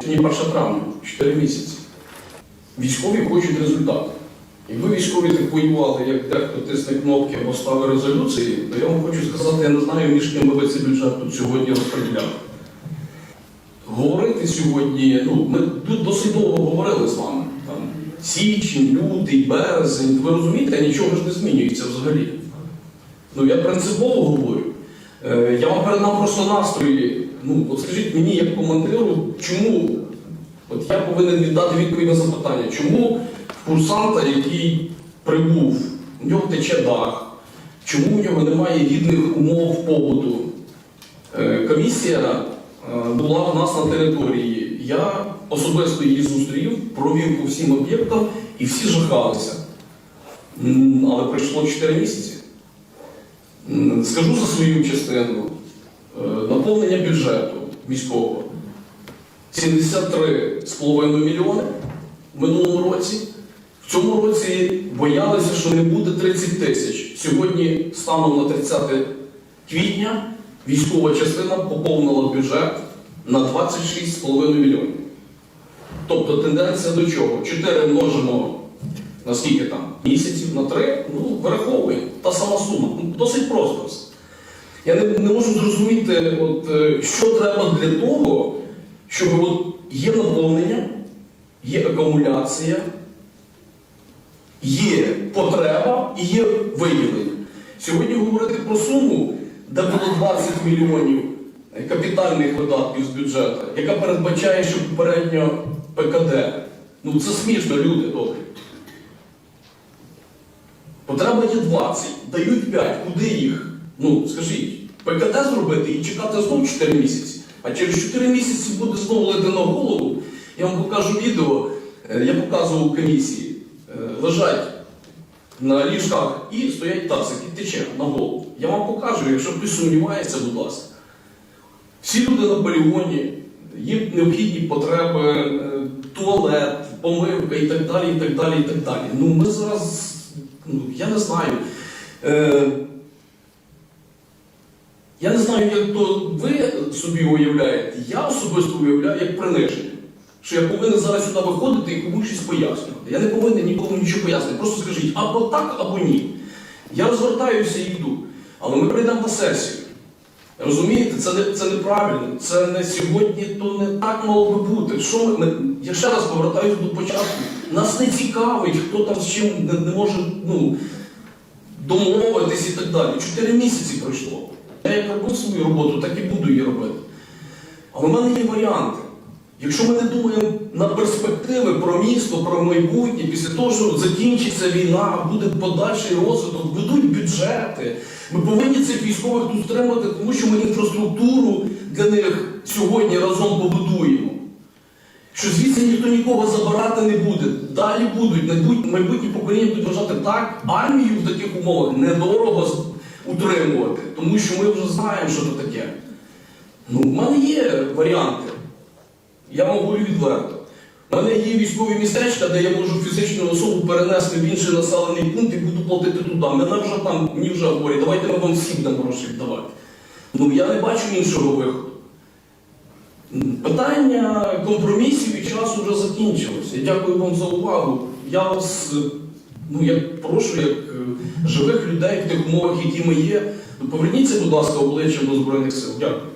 Сьогодні 1 травня, 4 місяці. Військові хочуть результат. Якби військові так воювали, як дехто тисне кнопки або ставить резолюції, то я вам хочу сказати, я не знаю, між ким ви цей бюджет тут сьогодні розподіляли. Говорити сьогодні, ну, ми тут досить довго говорили з вами. Там, січень, лютий, березень. Ви розумієте, нічого ж не змінюється взагалі. Ну, я принципово говорю. Е, я вам передам просто настрої. Ну, от скажіть мені, як командиру, чому от я повинен віддати відповідь на запитання, чому курсанта, який прибув, у нього тече дах, чому у нього немає гідних умов побуту? Е, Комісія е, була в нас на території. Я особисто її зустрів, провів по всім об'єктам і всі жахалися. Але пройшло 4 місяці. Скажу за свою частину. Е, Наповнення бюджету міського 73,5 мільйони в минулому році. В цьому році боялися, що не буде 30 тисяч. Сьогодні, станом на 30 квітня, військова частина поповнила бюджет на 26,5 мільйонів. Тобто тенденція до чого? 4 множимо на скільки там? Місяців на 3, ну, вираховуємо. Та сама сума. Ну, Досить просто все. Я не, не можу зрозуміти, от, е, що треба для того, щоб от, є наповнення, є акумуляція, є потреба і є виділення. Сьогодні говорити про суму, де було 20 мільйонів капітальних видатків з бюджету, яка передбачає, що попередньо ПКД. Ну це смішно, люди добрі. Потреба є 20, дають 5, куди їх? Ну, скажіть, ПКД зробити і чекати знову 4 місяці. А через 4 місяці буде знову на голову. Я вам покажу відео, е, я показував комісії. Е, Лежать на ліжках і стоять тазик, і тече на голову. Я вам покажу, якщо хтось сумнівається, будь ласка. Всі люди на полігоні, є необхідні потреби, е, туалет, помивка і так далі, і так далі, і так далі. Ну ми зараз, ну, я не знаю. Я не знаю, як то ви собі уявляєте. Я особисто уявляю як приниження. Що я повинен зараз сюди виходити і комусь щось пояснювати. Я не повинен нікому нічого пояснювати. Просто скажіть або так, або ні. Я розвертаюся і йду. Але ми прийдемо на сесію. Розумієте, це, не, це неправильно. Це не сьогодні, то не так мало би бути. Що ми, ми, я ще раз повертаюся до початку. Нас не цікавить, хто там з чим не, не може ну, домовитись і так далі. Чотири місяці пройшло. Я як робив свою роботу, так і буду її робити. Але в мене є варіанти. Якщо ми не думаємо на перспективи про місто, про майбутнє, після того, що закінчиться війна, буде подальший розвиток, ведуть бюджети. Ми повинні цих військових тут стримати, тому що ми інфраструктуру для них сьогодні разом побудуємо. Що звідси ніхто нікого забирати не буде. Далі будуть, майбут- майбутні покоління будуть вважати так, армію в таких умовах недорого утримувати, тому що ми вже знаємо, що це таке. Ну, в мене є варіанти. Я вам говорю відверто. У мене є військові містечка, де я можу фізичну особу перенести в інший населений пункт і буду платити туди. Мене вже там, мені вже говорять, давайте ми вам всім будемо гроші віддавати. Ну я не бачу іншого виходу. Питання компромісів і часу вже закінчилося. Дякую вам за увагу. Я вас ну, я прошу, як е, живих людей в тих умовах, які ми є, ну, поверніться, будь ласка, обличчям до Збройних сил. Дякую.